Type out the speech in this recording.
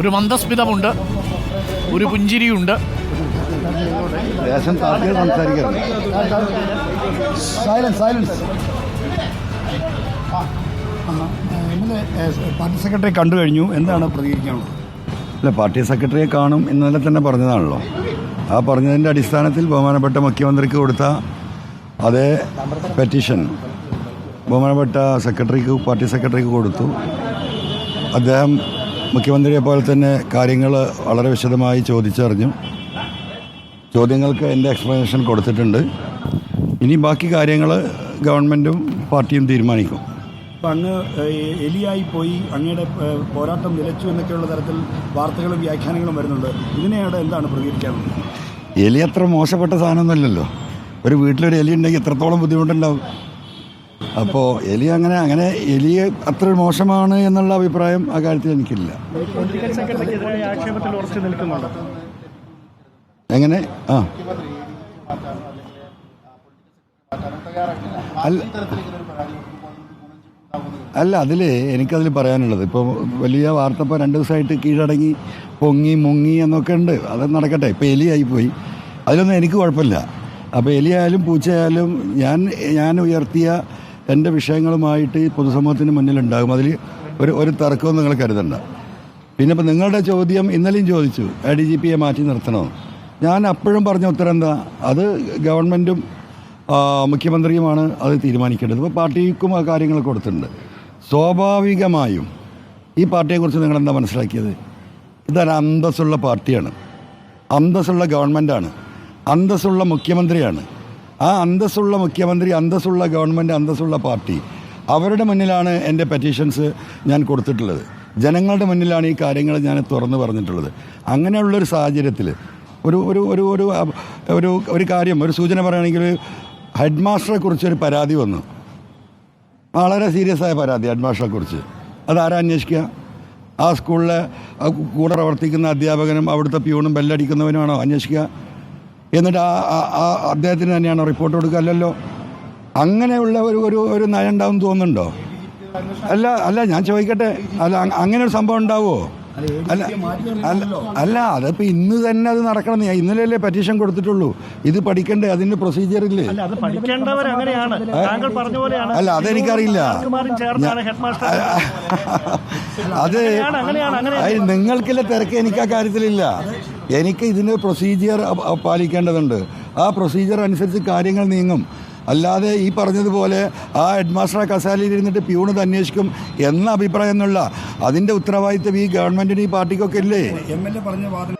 ഒരു മന്ദസ്മിതമുണ്ട് ഒരു പുഞ്ചിരിയുണ്ട്. ദേശം താല്പര്യം സംസാരിക്കണം. സൈലൻസ് സൈലൻസ് ഇന്നലെ പാർട്ടി സെക്രട്ടറി കണ്ടു കഴിഞ്ഞു. എന്താണ് പ്രതികരിക്കാനുള്ളത്? അല്ല പാർട്ടി സെക്രട്ടറിയെ കാണും ഇന്നലെ തന്നെ പറഞ്ഞതാണല്ലോ. ആ പറഞ്ഞതിന്റെ അടിസ്ഥാനത്തിൽ ബഹുമാനപ്പെട്ട മുഖ്യമന്ത്രിക്ക് കൊടുത്ത അതേ പെറ്റീഷൻ ബഹുമാനപ്പെട്ട സെക്രട്ടറിക്ക് പാർട്ടി സെക്രട്ടറിക്ക് കൊടുത്തു. അദ്ദേഹം മുഖ്യമന്ത്രിയെ പോലെ തന്നെ കാര്യങ്ങൾ വളരെ വിശദമായി ചോദിച്ചറിഞ്ഞു. ചോദ്യങ്ങൾക്ക് എന്റെ എക്സ്പ്ലനേഷൻ കൊടുത്തിട്ടുണ്ട്. ഇനി ബാക്കി കാര്യങ്ങൾ ഗവൺമെന്റും പാർട്ടിയും തീരുമാനിക്കും. അപ്പം അങ്ങ് എലിയായി പോയി അങ്ങയുടെ പോരാട്ടം നിലച്ചു എന്നൊക്കെയുള്ള തരത്തിൽ വാർത്തകളും വ്യാഖ്യാനങ്ങളും വരുന്നുണ്ട്. ഇതിനെയാണ് എന്താണ് പ്രതികരിക്കാനുള്ളത് എലി അത്ര മോശപ്പെട്ട സാധനമൊന്നുമല്ലല്ലോ. ഒരു വീട്ടിലൊരു എലി ഉണ്ടെങ്കിൽ എത്രത്തോളം ബുദ്ധിമുട്ടുണ്ടാവും? അപ്പോൾ എലി അങ്ങനെ അങ്ങനെ എലി അത്ര മോശമാണ് എന്നുള്ള അഭിപ്രായം ആ കാര്യത്തിൽ എനിക്കില്ല. എങ്ങനെ? ആ. അല്ല. അല്ല അതിൽ എനിക്കതിൽ പറയാനുള്ളത്. ഇപ്പോൾ വലിയ വാർത്ത ഇപ്പോൾ രണ്ട് ദിവസമായിട്ട് കീഴടങ്ങി പൊങ്ങി മുങ്ങി എന്നൊക്കെ ഉണ്ട്. അത് നടക്കട്ടെ. ഇപ്പോൾ എലിയായി പോയി അതിലൊന്നും എനിക്ക് കുഴപ്പമില്ല. അപ്പോൾ എലിയായാലും പൂച്ചയായാലും ഞാൻ ഞാൻ ഉയർത്തിയ എന്റെ വിഷയങ്ങളുമായിട്ട് ഈ പൊതുസമൂഹത്തിന് മുന്നിലുണ്ടാകും. അതിൽ ഒരു ഒരു തർക്കവും നിങ്ങൾ കരുതണ്ട. പിന്നെ ഇപ്പം നിങ്ങളുടെ ചോദ്യം ഇന്നലെയും ചോദിച്ചു എ ഡി ജി പിയെ മാറ്റി നിർത്തണോ? ഞാൻ അപ്പോഴും പറഞ്ഞ ഉത്തരം എന്താ? അത് ഗവൺമെന്റും മുഖ്യമന്ത്രിയുമാണ് അത് തീരുമാനിക്കേണ്ടത്. ഇപ്പോൾ പാർട്ടിക്കും ആ കാര്യങ്ങൾ കൊടുത്തിട്ടുണ്ട്. സ്വാഭാവികമായും ഈ പാർട്ടിയെക്കുറിച്ച് നിങ്ങളെന്താ മനസ്സിലാക്കിയത്? ഇതൊരു അന്തസ്സുള്ള പാർട്ടിയാണ്. അന്തസ്സുള്ള ഗവൺമെന്റാണ്. അന്തസ്സുള്ള മുഖ്യമന്ത്രിയാണ്. ആ അന്തസ്സുള്ള മുഖ്യമന്ത്രി അന്തസ്സുള്ള ഗവൺമെന്റ് അന്തസ്സുള്ള പാർട്ടി അവരുടെ മുന്നിലാണ് എന്റെ പെറ്റീഷൻസ് ഞാൻ കൊടുത്തിട്ടുള്ളത്. ജനങ്ങളുടെ മുന്നിലാണ് ഈ കാര്യങ്ങൾ ഞാൻ തുറന്നു പറഞ്ഞിട്ടുള്ളത്. അങ്ങനെയുള്ളൊരു സാഹചര്യത്തിൽ ഒരു ഒരു ഒരു ഒരു ഒരു ഒരു കാര്യം ഒരു സൂചന പറയുകയാണെങ്കിൽ ഹെഡ് മാസ്റ്ററെ കുറിച്ചൊരു പരാതി വന്നു. വളരെ സീരിയസ് ആയ പരാതി ഹെഡ് മാസ്റ്ററെ കുറിച്ച്. അതാരാ അന്വേഷിക്കുക? ആ സ്കൂളിലെ കൂടെ പ്രവർത്തിക്കുന്ന അധ്യാപകനും അവിടുത്തെ പ്യൂണും ബെല്ലടിക്കുന്നവനുമാണോ അന്വേഷിക്കുക? എന്നിട്ട് ആ ആ- അദ്ദേഹത്തിന് തന്നെയാണോ റിപ്പോർട്ട് കൊടുക്കുക. അല്ലല്ലോ. അങ്ങനെയുള്ള ഒരു ഒരു ഒരു നയം ഉണ്ടാവും തോന്നുന്നുണ്ടോ? അല്ല അല്ല ഞാൻ ചോദിക്കട്ടെ. അല്ല അങ്ങനെ ഒരു സംഭവം ഉണ്ടാവുമോ? അല്ല അല്ല അല്ല അതിപ്പോൾ ഇന്ന് തന്നെ അത് നടക്കണം. ഇന്നലെയല്ലേ പെറ്റീഷൻ കൊടുത്തിട്ടുള്ളൂ. ഇത് പഠിക്കണ്ടേ? അതിന്റെ പ്രൊസീജിയർ ഇല്ലേ? അല്ല അത് പഠിക്കേണ്ടവർ അങ്ങനെയാണ്. താങ്കൾ പറഞ്ഞ പോലെയാണ്. അല്ല അതെനിക്കറിയില്ല. അത് നിങ്ങൾക്കില്ല തിരക്ക് എനിക്ക് ആ കാര്യത്തിലില്ല. എനിക്ക് ഇതിന് പ്രൊസീജിയർ പാലിക്കേണ്ടതുണ്ട്. ആ പ്രൊസീജിയർ അനുസരിച്ച് കാര്യങ്ങൾ നീങ്ങും. അല്ലാതെ ഈ പറഞ്ഞതുപോലെ ആ ഹെഡ് മാസ്റ്റർ കസാലയിൽ ഇരുന്നിട്ട് പ്യൂണ് ഇത് അന്വേഷിക്കും എന്ന അഭിപ്രായം എന്നുള്ള അതിന്റെ ഉത്തരവാദിത്വം ഈ ഗവൺമെന്റിന് ഈ പാർട്ടിക്കൊക്കെ ഇല്ലേ? എം എൽ എ പറഞ്ഞ വാദം